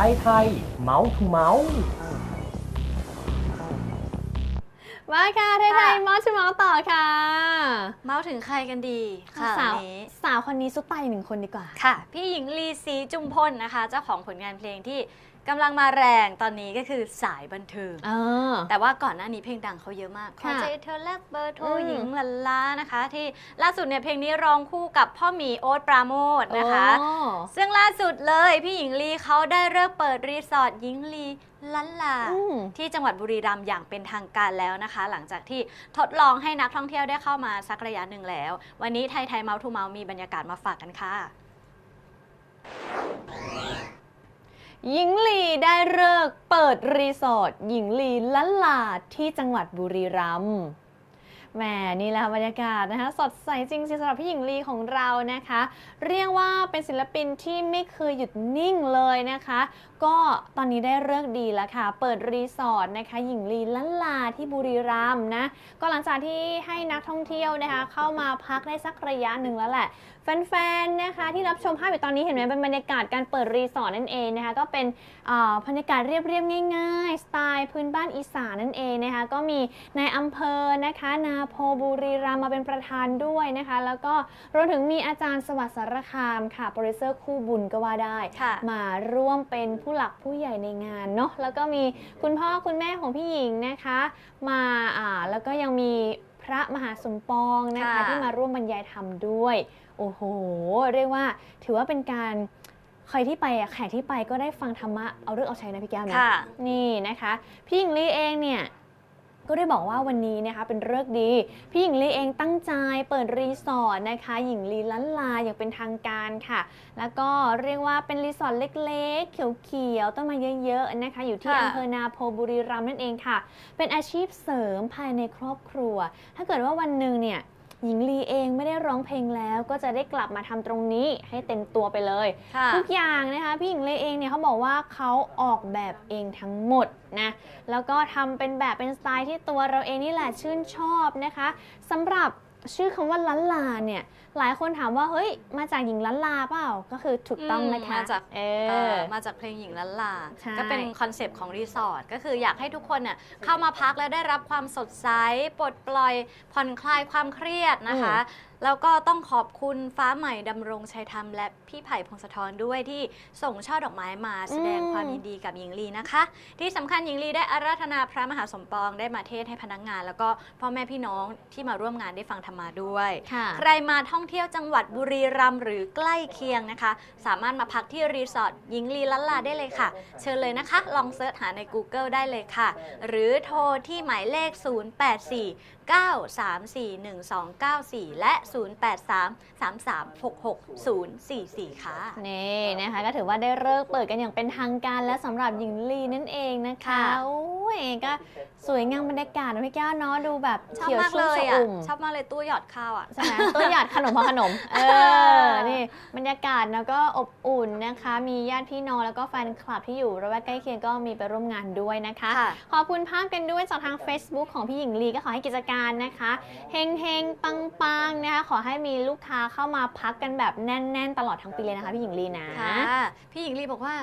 ไทยไทยเมาส์ทูเมาส์มาค่ะไทยไทยมอชมอต่อค่ะ เมาส์ถึงใครกันดีค่ะสาววันนี้สาวคนนี้ซุปตาอีกหนึ่งคนดีกว่าค่ะ พี่หญิงลีศรีจุมพลนะคะ เจ้าของผลงานเพลงที่กำลังมาแรงตอนนี้ก็คือสายบันเทิงเออแต่ว่าก่อนหน้านี้เพลงดังเขาเยอะมากขอค่ะใจเธอแลกเบอร์โทรอืมหญิงลันลานะคะ ที่ล่าสุดเนี่ยเพลงนี้ร้องคู่กับพ่อหมีโอ๊ตปราโมทนะคะโอ้ซึ่งล่าสุดเลยพี่หญิงลีเขาได้เลิกเปิดรีสอร์ทหญิงลีลันลาอืมที่จังหวัดบุรีรัมย์อย่างเป็นทางการแล้วนะคะ หลังจากที่ทดลองให้นักท่องเที่ยวได้เข้ามาสักระยะหนึ่งแล้ว วันนี้ไทยไทยเมาทูเมามีบรรยากาศมาฝากกันค่ะหญิงลีได้เลิกเปิดรีสอร์ทหญิงลีละลาที่จังหวัดบุรีรัมย์ แหมนี่แหละบรรยากาศนะคะ สดใสจริงๆสำหรับพี่หญิงลีของเรานะคะ เรียกว่าเป็นศิลปินที่ไม่เคยหยุดนิ่งเลยนะคะ ก็ตอนนี้ได้เลิกดีแล้วค่ะ เปิดรีสอร์ทนะคะ หญิงลีละลาที่บุรีรัมย์นะ ก็หลังจากที่ให้นักท่องเที่ยวนะคะ เข้ามาพักได้สักระยะหนึ่งแล้วแหละ แฟนๆนะคะ ที่รับชมภาพอยู่ตอนนี้เห็นไหมเป็นบรรยากาศการเปิดรีสอร์ทนั่นเองนะคะก็เป็นบรรยากาศเรียบๆง่าย ๆ สไตล์พื้นบ้านอีสานนั่นเองนะคะก็มีในายอำเภอนะคะนาโพบุรีรัมย์มาเป็นประธานด้วยนะคะ แล้วก็รวมถึงมีอาจารย์สวัสดิ์สารคามค่ะโปรดิวเซอร์คู่บุญก็ว่าได้ค่ะมาร่วมเป็นผู้หลักผู้ใหญ่ในงานเนาะแล้วก็มีคุณพ่อคุณแม่ของพี่หญิงนะคะ มาอ่าแล้วก็ยังมีพระมหาสมปองนะคะค่ะที่มาร่วมบรรยายธรรมด้วยโอ้โห เรียกว่าถือว่าเป็นการใครที่ไปอะแขกที่ไปก็ได้ฟังธรรมะเอาเรื่องเอาใช้นะพี่แก้วนะค่ะนี่นะคะ พี่หญิงลีเองเนี่ย ก็ได้บอกว่าวันนี้นะคะเป็นเลิกษ์ดี พี่หญิงลีเองตั้งใจเปิดรีสอร์ทนะคะ หญิงลีล้านลาอย่างเป็นทางการค่ะ แล้วก็เรียกว่าเป็นรีสอร์ทเล็กๆ เขียวๆต้นไม้เยอะๆนะคะ อยู่ที่ค่ะอำเภอนาโพบุรีรัมย์นั่นเองค่ะ เป็นอาชีพเสริมภายในครอบครัว ถ้าเกิดว่าวันหนึ่งเนี่ย หญิงลีเองไม่ได้ร้องเพลงแล้วก็จะได้กลับมาทำตรงนี้ให้เต็มตัวไปเลยค่ะทุกอย่างนะคะพี่หญิงเลเองเนี่ยเขาบอกว่าเขาออกแบบเองทั้งหมดนะแล้วก็ทำเป็นแบบเป็นสไตล์ที่ตัวเราเองนี่แหละชื่นชอบนะคะสำหรับ ชื่อคำว่าล้านลาเนี่ย หลายคนถามว่าเฮ้ย มาจากหญิงล้านลาเปล่า ก็คือถูกต้องนะคะมาจากเอเอออมาจากเพลงหญิงลันลาใช่ก็เป็นคอนเซปต์ของรีสอร์ทก็คืออยากให้ทุกคนเนี่ยเข้ามาพักแล้วได้รับความสดใสปลดปล่อยผ่อนคลายความเครียดนะคะ แล้วก็ต้องขอบคุณฟ้าใหม่ดำรงชัยธรรมและพี่ไผ่พงศธรด้วยที่ส่งช่อดอกไม้มาแสดงอืมความยินดีกับหญิงลีนะคะ ที่สำคัญหญิงลีได้อาราธนาพระมหาสมปองได้มาเทศน์ให้พนักงาน แล้วก็พ่อแม่พี่น้องที่มาร่วมงานได้ฟังธรรมาด้วย ค่ะ ใครมาท่องเที่ยวจังหวัดบุรีรัมย์หรือใกล้เคียงนะคะ สามารถมาพักที่รีสอร์ทหญิงลีลัลลาได้เลยค่ะ เชิญเลยนะคะ ลองเสิร์ชหาใน Google ได้เลยค่ะ หรือโทรที่หมายเลข 084 934 1294 และ 083 3366 044 ค่ะ นี่นะคะ ก็ถือว่าได้เลิกเปิดกันอย่างเป็นทางการและสำหรับหญิงลีนั่นเองนะคะค่ะ โอ้ยก็สวยงามบรรยากาศนะพี่แก้วเนาะดูแบบชอบเขียวมากชุ่เลมยชอะอุ่ม ชอบมากเลยตู้หยอดข้าวอะใช่ไหมตัวหยาดขนมพอขนม เออ นี่บรรยากาศแล้วก็อบอุ่นนะคะ มีญาติพี่น้องแล้วก็แฟนคลับที่อยู่ระแวกใกล้เคียงก็มีไปร่วมงานด้วยนะคะค่ะขอบคุณภาพกันด้วยจากทาง Facebook ของพี่หญิงลีก็ขอให้กิจการนะคะเฮงเฮงปังปังๆนะคะ ขอให้มีลูกค้าเข้ามาพักกันแบบแน่น ๆ ตลอดทั้งปีเลยนะคะพี่หญิงลีนะค่ะพี่หญิงลีบอกว่า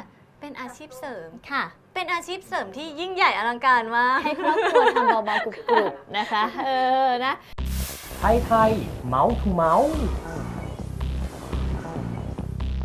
เป็นอาชีพเสริมค่ะเป็นอาชีพเสริมที่ยิ่งใหญ่อลังการมากให้ครอบครัวทำเบาๆกรุบๆนะคะ เออนะ ไทยไทยเมาส์ทูเมาส์